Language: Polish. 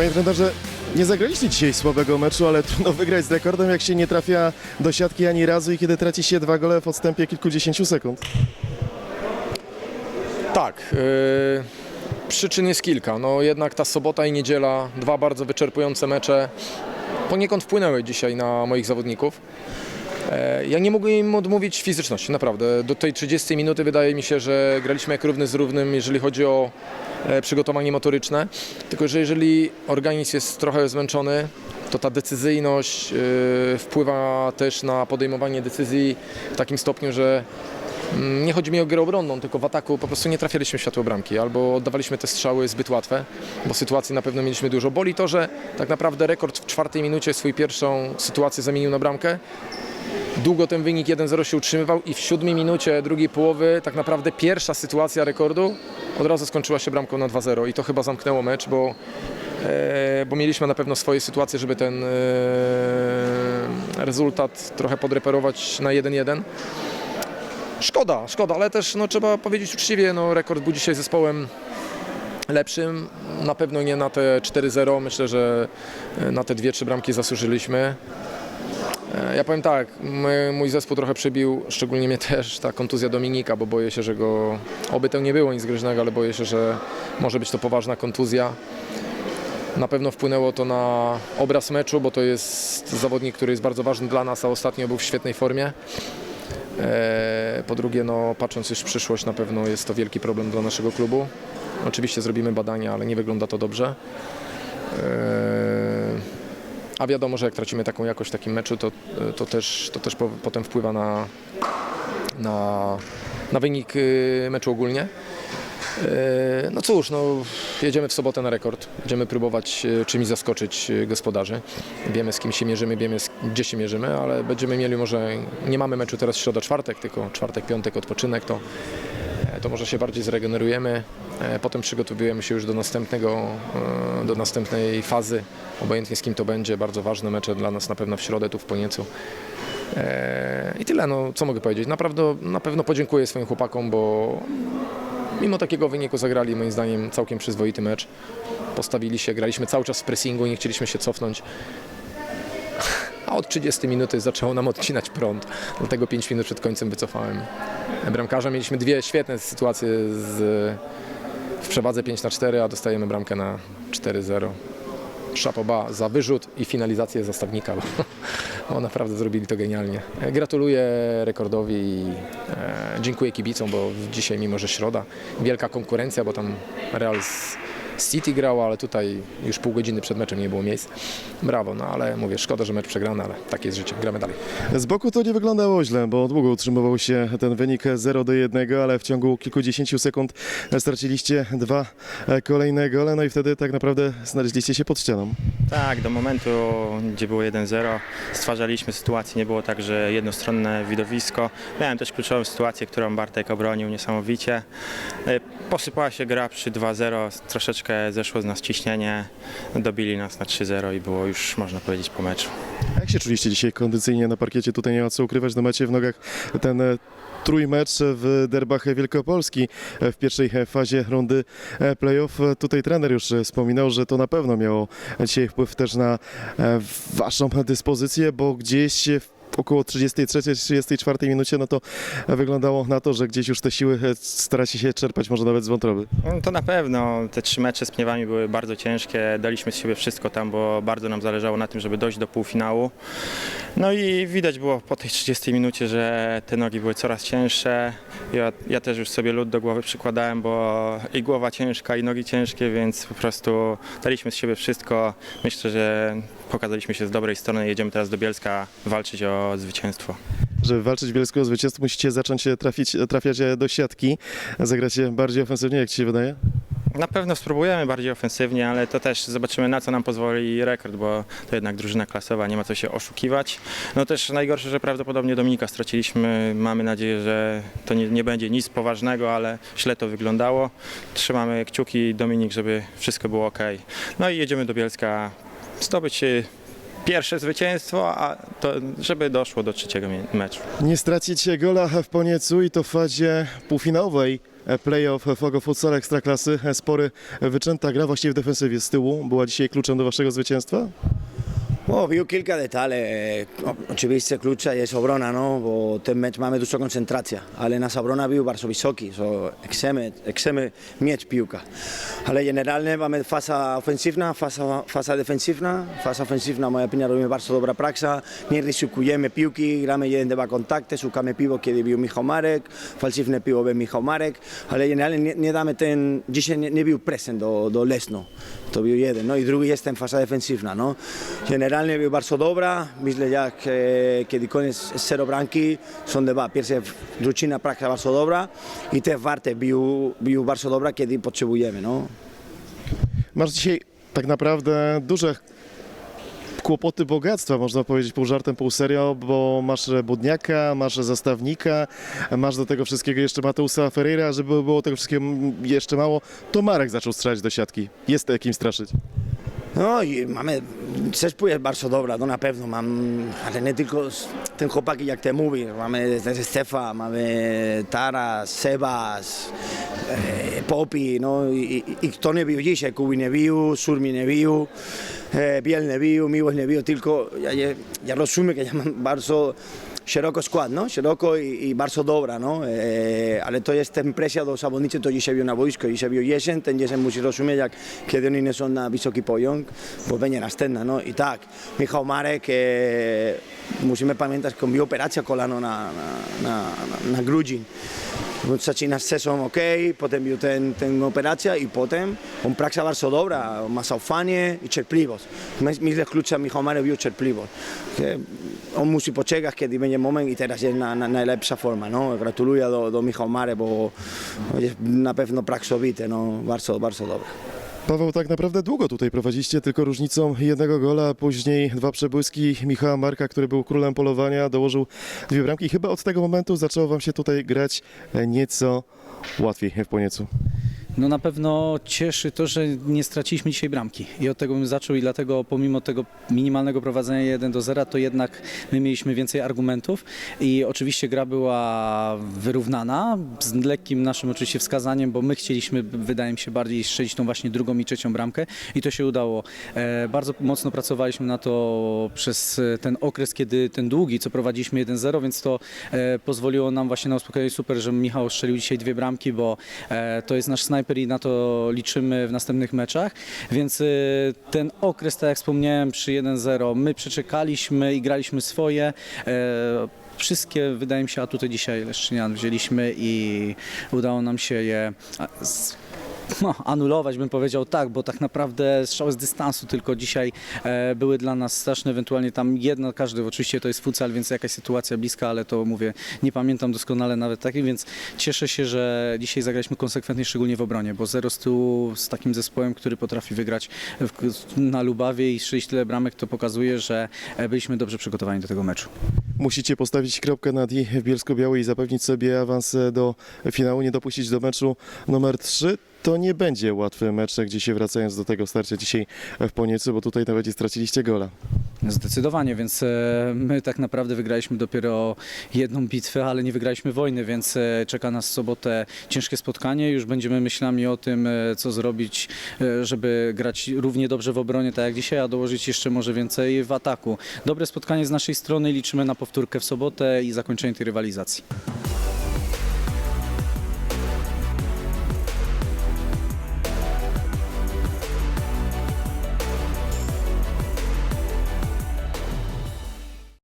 Panie trenerze, nie zagraliście dzisiaj słabego meczu, ale trudno wygrać z rekordem, jak się nie trafia do siatki ani razu i kiedy traci się dwa gole w odstępie kilkudziesięciu sekund. Tak. Yy, przyczyn jest kilka. No jednak ta sobota i niedziela, dwa bardzo wyczerpujące mecze, poniekąd wpłynęły dzisiaj na moich zawodników. Ja nie mogłem im odmówić fizyczności, naprawdę. Do tej 30 minuty wydaje mi się, że graliśmy jak równy z równym, jeżeli chodzi o e, przygotowanie motoryczne. Tylko, że jeżeli organizm jest trochę zmęczony, to ta decyzyjność e, wpływa też na podejmowanie decyzji w takim stopniu, że Nie chodzi mi o grę obronną, tylko w ataku po prostu nie trafialiśmy w światło bramki albo oddawaliśmy te strzały zbyt łatwe, bo sytuacji na pewno mieliśmy dużo. Boli to, że tak naprawdę rekord w czwartej minucie swój pierwszą sytuację zamienił na bramkę. Długo ten wynik 1-0 się utrzymywał i w siódmej minucie drugiej połowy tak naprawdę pierwsza sytuacja rekordu od razu skończyła się bramką na 2-0 i to chyba zamknęło mecz, bo, e, bo mieliśmy na pewno swoje sytuacje, żeby ten e, rezultat trochę podreperować na 1-1. Szkoda, szkoda, ale też no, trzeba powiedzieć uczciwie, no, rekord był dzisiaj zespołem lepszym. Na pewno nie na te 4-0. Myślę, że e, na te dwie, trzy bramki zasłużyliśmy. E, Ja powiem tak, my, mój zespół trochę przybił, szczególnie mnie też, ta kontuzja Dominika, bo boję się, że go, oby to nie było nic groźnego, ale boję się, że może być to poważna kontuzja. Na pewno wpłynęło to na obraz meczu, bo to jest zawodnik, który jest bardzo ważny dla nas, a ostatnio był w świetnej formie. E, Po drugie, no, patrząc już w przyszłość, na pewno jest to wielki problem dla naszego klubu. Oczywiście zrobimy badania, ale nie wygląda to dobrze. E, A wiadomo, że jak tracimy taką jakość w takim meczu, to, to też, to też po, potem wpływa na, na, na wynik meczu ogólnie. E, No cóż, no, jedziemy w sobotę na rekord. Będziemy próbować e, czymś zaskoczyć e, gospodarzy. Wiemy z kim się mierzymy, wiemy gdzie się mierzymy, ale będziemy mieli może, nie mamy meczu teraz środa, czwartek, tylko czwartek, piątek, odpoczynek, to, to może się bardziej zregenerujemy. Potem przygotowujemy się już do następnego, do następnej fazy, obojętnie z kim to będzie. Bardzo ważne mecze dla nas na pewno w środę tu w Poniecu. E, I tyle, no co mogę powiedzieć. Naprawdę, na pewno podziękuję swoim chłopakom, bo mimo takiego wyniku zagrali moim zdaniem całkiem przyzwoity mecz. Postawili się, graliśmy cały czas w pressingu, nie chcieliśmy się cofnąć. A od 30 minuty zaczęło nam odcinać prąd, dlatego 5 minut przed końcem wycofałem bramkarza. Mieliśmy dwie świetne sytuacje z, w przewadze 5 na 4, a dostajemy bramkę na 4-0. Szapoba za wyrzut i finalizację zastawnika, bo naprawdę zrobili to genialnie. Gratuluję rekordowi i e, dziękuję kibicom, bo dzisiaj mimo, że środa, wielka konkurencja, bo tam Real z City grał, ale tutaj już pół godziny przed meczem nie było miejsc. Brawo, no ale mówię, szkoda, że mecz przegrany, ale takie jest życie, gramy dalej. Z boku to nie wyglądało źle, bo długo utrzymywał się ten wynik 0 do 1, ale w ciągu kilkudziesięciu sekund straciliście dwa kolejne gole, no i wtedy tak naprawdę znaleźliście się pod ścianą. Tak, do momentu, gdzie było 1-0, stwarzaliśmy sytuację, nie było tak, że jednostronne widowisko. Miałem też kluczową sytuację, którą Bartek obronił niesamowicie. E, Posypała się gra przy 2-0, troszeczkę zeszło z nas ciśnienie, dobili nas na 3-0 i było już, można powiedzieć, po meczu. Jak się czuliście dzisiaj kondycyjnie na parkiecie? Tutaj nie ma co ukrywać, no macie w nogach ten e, trójmecz w derbach Wielkopolski e, w pierwszej fazie rundy e, playoff. Tutaj trener już wspominał, że to na pewno miało dzisiaj wpływ też na waszą dyspozycję, bo gdzieś w około 33-34 minucie, no to wyglądało na to, że gdzieś już te siły e, staracie się czerpać może nawet z wątroby. No, To na pewno, te trzy mecze z Pniewami były bardzo ciężkie, daliśmy z siebie wszystko tam, bo bardzo nam zależało na tym, żeby dojść do półfinału. No i widać było po tej 30 minucie, że te nogi były coraz cięższe. Ja, ja też już sobie lód do głowy przykładałem, bo i głowa ciężka, i nogi ciężkie, więc po prostu daliśmy z siebie wszystko. Myślę, że pokazaliśmy się z dobrej strony. Jedziemy teraz do Bielska walczyć o zwycięstwo. Żeby walczyć wielkiego zwycięstwa, musicie zacząć trafić, trafiać do siatki, zagrać bardziej ofensywnie, jak ci się wydaje? Na pewno spróbujemy bardziej ofensywnie, ale to też zobaczymy na co nam pozwoli rekord, bo to jednak drużyna klasowa, nie ma co się oszukiwać. No też najgorsze, że prawdopodobnie Dominika straciliśmy. Mamy nadzieję, że to nie, nie będzie nic poważnego, ale źle to wyglądało. Trzymamy kciuki Dominik, żeby wszystko było ok. No i jedziemy do Bielska zdobyć pierwsze zwycięstwo, a to, żeby doszło do trzeciego meczu. Nie stracić gola w Poniecu i to w fazie półfinałowej playoff Fogo Futsal Ekstraklasy. Spory wyczęta gra właściwie w defensywie z tyłu. Była dzisiaj kluczem do waszego zwycięstwa? O, viu kilka detale. O, Oczywiście klucza jest obrona, no, bo ten mecz mamy dużo koncentracja, ale nasza obrona był bardzo wysoki, so chcemy, chcemy mieć piłkę. Ale generalnie mamy faza ofensywna, faza, faza defensywna. Faza ofensywna, moja opinia, robimy bardzo dobra praksa, nie ryzykujemy piłki, gramy jeden, dwa kontakty, szukamy piwo, kiedy był Michał Marek, falsywne piwo był Michał Marek, ale generalnie nie, nie damy ten, dzisiaj nie, nie był do, do Lesno. To był jeden, no i drugi jest ten faza defensywna, no. Generalnie był bardzo dobra, myślę jak e, kiedy koniec zero bramki, są dwa, pierwsza drużyna praktyka bardzo dobra i te warte był, był bardzo dobra, kiedy potrzebujemy, no. Masz dzisiaj tak naprawdę duże kłopoty bogactwa, można powiedzieć pół żartem, pół serio, bo masz Budniaka, masz zastawnika, masz do tego wszystkiego jeszcze Mateusa Ferreira, żeby było tego wszystkiego jeszcze mało, to Marek zaczął strzelać do siatki. Jest to kim straszyć. No i mamy, zespół jest bardzo dobra, no na pewno mam, ale nie tylko ten chłopaki jak te mówi, mamy Stefa, mamy Taras, Sebas, e, Popi, no i, i, i kto nie bił dzisiaj, Kubi nie bił, Surmi nie bił, e, Biel nie bił, Miłosz nie bił, tylko ja, ja, ja rozumiem, że ja mam bardzo szeroko skład, no? szeroko i, bardzo dobra, no? e, ale to jest ten presja do zawodników, to dzisiaj bił na boisko, dzisiaj bił jesień, ten jesień musi rozumieć, jak kiedy oni nie są na wysoki poziom, bo będzie następna, no i tak, Michał Marek, e, musimy pamiętać, że bił operację kolano na, na, na, na, na grudzień. Zaczyna sezon ok, potem był ten, ten operacja i potem on praksa bardzo dobra, ma zaufanie i cierpliwość. My- Myślę, klucza Michał Marek był cierpliwość. On musi poczekać, kiedy będzie moment i teraz jest na, na najlepsza forma. No? Gratuluję do, do Michał Marek, bo jest na pewno praksowity, no? bardzo, bardzo dobre. Paweł, tak naprawdę długo tutaj prowadziliście, tylko różnicą jednego gola, a później dwa przebłyski Michała Marka, który był królem polowania, dołożył dwie bramki. Chyba od tego momentu zaczęło wam się tutaj grać nieco łatwiej w Poniecu. No na pewno cieszy to, że nie straciliśmy dzisiaj bramki. I od tego bym zaczął i dlatego pomimo tego minimalnego prowadzenia 1 do 0 to jednak my mieliśmy więcej argumentów. I oczywiście gra była wyrównana z lekkim naszym oczywiście wskazaniem, bo my chcieliśmy wydaje mi się bardziej strzelić tą właśnie drugą i trzecią bramkę. I to się udało. E, bardzo mocno pracowaliśmy na to przez ten okres, kiedy ten długi, co prowadziliśmy 1-0, więc to e, pozwoliło nam właśnie na uspokojenie super, że Michał strzelił dzisiaj dwie bramki, bo e, to jest nasz snajper i na to liczymy w następnych meczach, więc e, ten okres, tak jak wspomniałem, przy 1-0 my przeczekaliśmy i graliśmy swoje. E, Wszystkie, wydaje mi się, atuty dzisiaj Leszczynian wzięliśmy i udało nam się je no, anulować, bym powiedział tak, bo tak naprawdę strzały z dystansu tylko dzisiaj e, były dla nas straszne, ewentualnie tam jedna, każdy, oczywiście to jest futsal, więc jakaś sytuacja bliska, ale to mówię, nie pamiętam doskonale nawet takiej, więc cieszę się, że dzisiaj zagraliśmy konsekwentnie, szczególnie w obronie, bo zero z tyłu z takim zespołem, który potrafi wygrać w, na Lubawie i strzelić tyle bramek, to pokazuje, że e, byliśmy dobrze przygotowani do tego meczu. Musicie postawić kropkę nad i w Bielsko-Białej i zapewnić sobie awans e, do finału, nie dopuścić do meczu numer 3. To nie będzie łatwy mecz, gdzie się wracając do tego starcia dzisiaj w Poniecu, bo tutaj nawet i straciliście gola. Zdecydowanie, więc e, my tak naprawdę wygraliśmy dopiero jedną bitwę, ale nie wygraliśmy wojny, więc e, czeka nas w sobotę ciężkie spotkanie. Już będziemy myślami o tym, e, co zrobić, żeby grać równie dobrze w obronie, tak jak dzisiaj, a dołożyć jeszcze może więcej w ataku. Dobre spotkanie z naszej strony, liczymy na powtórkę w sobotę i zakończenie tej rywalizacji.